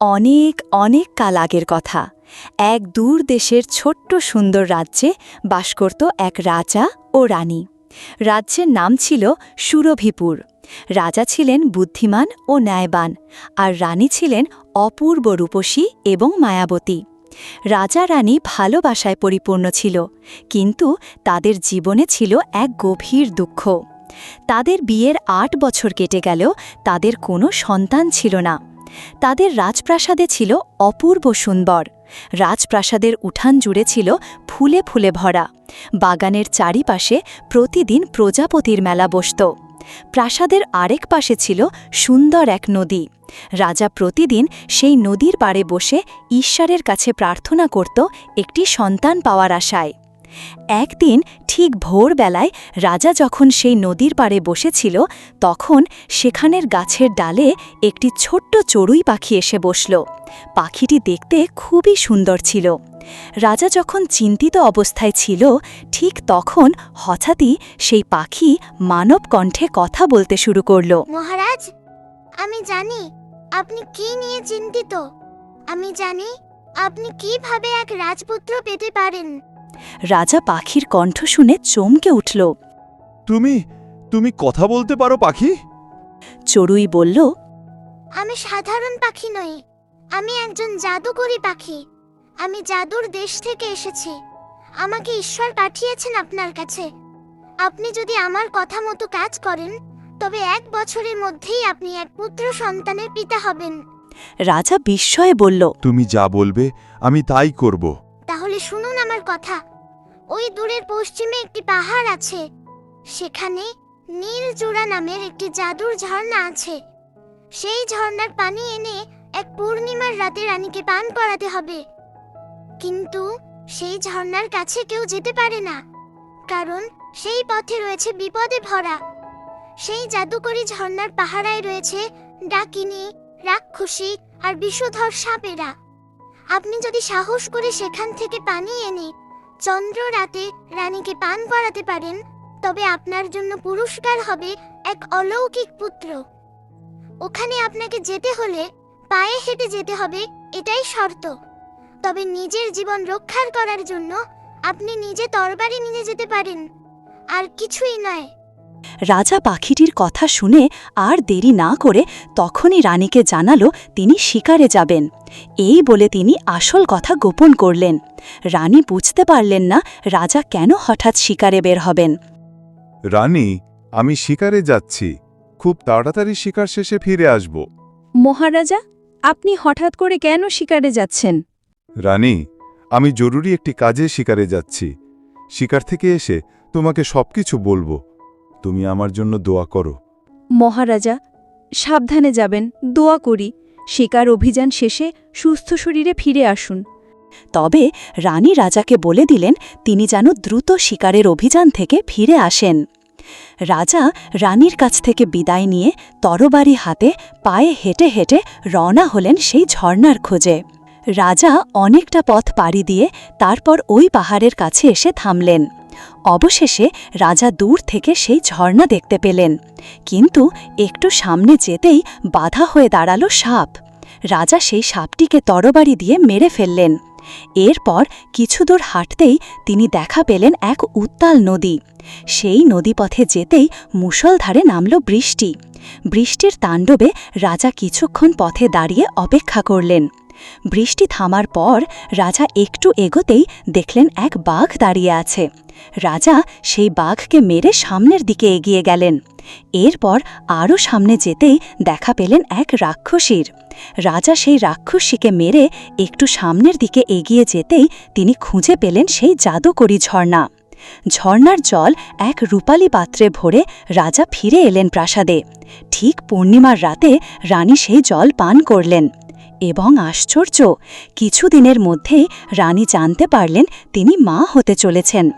অনেক অনেক কাল আগের কথা। এক দূর দেশের ছোট্ট সুন্দর রাজ্যে বাস করত এক রাজা ও রানী। রাজ্যের নাম ছিল সুরভিপুর। রাজা ছিলেন বুদ্ধিমান ও ন্যায়বান, আর রানী ছিলেন অপূর্ব রূপসী এবং মায়াবতী। রাজা রানী ভালোবাসায় পরিপূর্ণ ছিল, কিন্তু তাদের জীবনে ছিল এক গভীর দুঃখ। তাদের বিয়ের আট বছর কেটে গেলেও তাদের কোনো সন্তান ছিল না। তাদের রাজপ্রাসাদে ছিল অপূর্ব সুন্দর। রাজপ্রাসাদের উঠান জুড়ে ছিল ফুলে ফুলে ভরা। বাগানের চারিপাশে প্রতিদিন প্রজাপতির মেলা বসত। প্রাসাদের আরেক পাশে ছিল সুন্দর এক নদী। রাজা প্রতিদিন সেই নদীর পাড়ে বসে ঈশ্বরের কাছে প্রার্থনা করত একটি সন্তান পাওয়ার আশায়। একদিন ঠিক ভোরবেলায় রাজা যখন সেই নদীর পাড়ে বসেছিল, তখন সেখানের গাছের ডালে একটি ছোট্ট চড়ুই পাখি এসে বসল। পাখিটি দেখতে খুবই সুন্দর ছিল। রাজা যখন চিন্তিত অবস্থায় ছিল, ঠিক তখন হঠাৎই সেই পাখি মানব কণ্ঠে কথা বলতে শুরু করল। মহারাজ, আমি জানি আপনি কি নিয়ে চিন্তিত। আমি জানি আপনি কীভাবে এক রাজপুত্র পেতে পারেন। রাজা পাখির কণ্ঠ শুনে চমকে উঠল। তুমি তুমি কথা বলতে পারো পাখি? চড়ুই বলল আমি সাধারণ পাখি নই আমি একজন জাদুকরি পাখি। আমি জাদুর দেশ থেকে এসেছি আমাকে ঈশ্বর পাঠিয়েছেন আপনার কাছে। আপনি যদি আমার কথা মতো কাজ করেন তবে এক বছরের মধ্যেই আপনি এক পুত্র সন্তানের পিতা হবেন। রাজা বিস্ময়ে বলল তুমি যা বলবে আমি তাই করব। তাহলে শুনুন আমার কথা ওই দূরের পশ্চিমে একটি পাহাড় আছে। সেখানে নীলচূড়া নামের একটি জাদুর ঝর্ণা আছে। সেই ঝর্ণার পানি এনে এক পূর্ণিমার রাতে রানীকে পান করাতে হবে। কিন্তু সেই ঝর্ণার কাছে কেউ যেতে পারে না, কারণ সেই পথে রয়েছে বিপদে ভরা। সেই জাদুকরি ঝর্ণার পাহারায় রয়েছে ডাকিনী, রাক্ষসী আর বিষধর সাপেরা। আপনি যদি সাহস করে সেখান থেকে পানি এনে চন্দ্র রাতে রানীকে পান করাতে পারেন, তবে আপনার জন্য পুরস্কার হবে এক অলৌকিক পুত্র। ওখানে আপনাকে যেতে হলে পায়ে হেঁটে যেতে হবে, এটাই শর্ত। তবে নিজের জীবন রক্ষার করার জন্য আপনি নিজে তরবারি নিয়ে যেতে পারেন, আর কিছুই নয়। রাজা পাখিটির কথা শুনে আর দেরি না করে তখনই রানীকে জানালো তিনি শিকারে যাবেন। এই বলে তিনি আসল কথা গোপন করলেন। রানী বুঝতে পারলেন না রাজা কেন হঠাৎ শিকারে বের হবেন। রানী আমি শিকারে যাচ্ছি। খুব তাড়াতাড়ি শিকার শেষে ফিরে আসব। মহারাজা আপনি হঠাৎ করে কেন শিকারে যাচ্ছেন? রানী আমি জরুরি একটি কাজে শিকারে যাচ্ছি। শিকার থেকে এসে তোমাকে সবকিছু বলব। তুমি আমার জন্য দোয়া করো। মহারাজা সাবধানে যাবেন দোয়া করি। শিকার অভিযান শেষে সুস্থ শরীরে ফিরে আসুন। তবে রানী রাজাকে বলে দিলেন তিনি যেন দ্রুত শিকারের অভিযান থেকে ফিরে আসেন। রাজা রানীর কাছ থেকে বিদায় নিয়ে তরবারি হাতে পায়ে হেঁটে হেঁটে রওনা হলেন সেই ঝর্ণার খোঁজে। রাজা অনেকটা পথ পাড়ি দিয়ে তারপর ওই পাহাড়ের কাছে এসে থামলেন। অবশেষে রাজা দূর থেকে সেই ঝর্ণা দেখতে পেলেন। কিন্তু একটু সামনে যেতেই বাধা হয়ে দাঁড়াল সাপ। রাজা সেই সাপটিকে তরবারি দিয়ে মেরে ফেললেন। এরপর কিছু দূর হাঁটতেই তিনি দেখা পেলেন এক উত্তাল নদী। সেই নদীপথে যেতেই মুষলধারে নামল বৃষ্টি। বৃষ্টির তাণ্ডবে রাজা কিছুক্ষণ পথে দাঁড়িয়ে অপেক্ষা করলেন। বৃষ্টি থামার পর রাজা একটু এগোতেই দেখলেন এক বাঘ দাঁড়িয়ে আছে। রাজা সেই বাঘকে মেরে সামনের দিকে এগিয়ে গেলেন। এরপর আরও সামনে যেতেই দেখা পেলেন এক রাক্ষসীর। রাজা সেই রাক্ষসীকে মেরে একটু সামনের দিকে এগিয়ে যেতেই তিনি খুঁজে পেলেন সেই জাদুকরি ঝর্ণা। ঝর্ণার জল এক রূপালী পাত্রে ভরে রাজা ফিরে এলেন প্রাসাদে। ঠিক পূর্ণিমার রাতে রানী সেই জল পান করলেন। এবং আশ্চর্য, কিছুদিনের মধ্যেই রানী জানতে পারলেন তিনি মা হতে চলেছেন।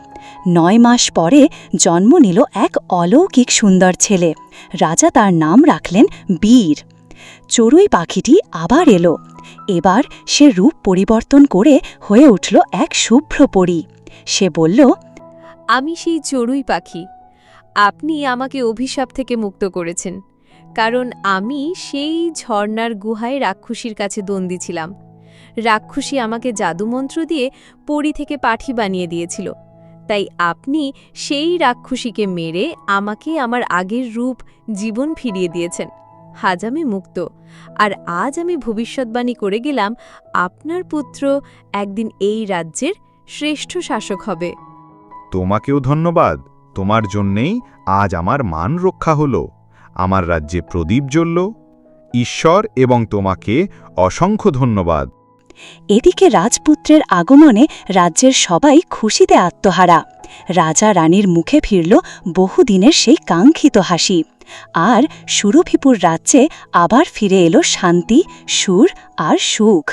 নয় মাস পরে জন্ম নিল এক অলৌকিক সুন্দর ছেলে। রাজা তার নাম রাখলেন বীর। চড়ুই পাখিটি আবার এলো। এবার সে রূপ পরিবর্তন করে হয়ে উঠল এক শুভ্র পরী। সে বলল, আমি সেই চড়ুই পাখি। আপনি আমাকে অভিশাপ থেকে মুক্ত করেছেন। কারণ আমি সেই ঝর্ণার গুহায় রাক্ষসীর কাছে দন্দি ছিলাম। রাক্ষসী আমাকে জাদুমন্ত্র দিয়ে পরি থেকে পাঠি বানিয়ে দিয়েছিল। তাই আপনি সেই রাক্ষসীকে মেরে আমাকে আমার আগের রূপ, জীবন ফিরিয়ে দিয়েছেন। আজ আমি মুক্ত। আর আজ আমি ভবিষ্যৎবাণী করে গেলাম, আপনার পুত্র একদিন এই রাজ্যের শ্রেষ্ঠ শাসক হবে। তোমাকেও ধন্যবাদ। তোমার জন্যেই আজ আমার মান রক্ষা হল। আমার রাজ্যে প্রদীপ জ্বলল, ঈশ্বর এবং তোমাকে অসংখ্য ধন্যবাদ। এদিকে রাজপুত্রের আগমনে রাজ্যের সবাই খুশিতে আত্মহারা। রাজা রানীর মুখে ফিরল বহুদিনের সেই কাঙ্ক্ষিত হাসি। আর সুরভিপুর রাজ্যে আবার ফিরে এলো শান্তি, সুর আর সুখ।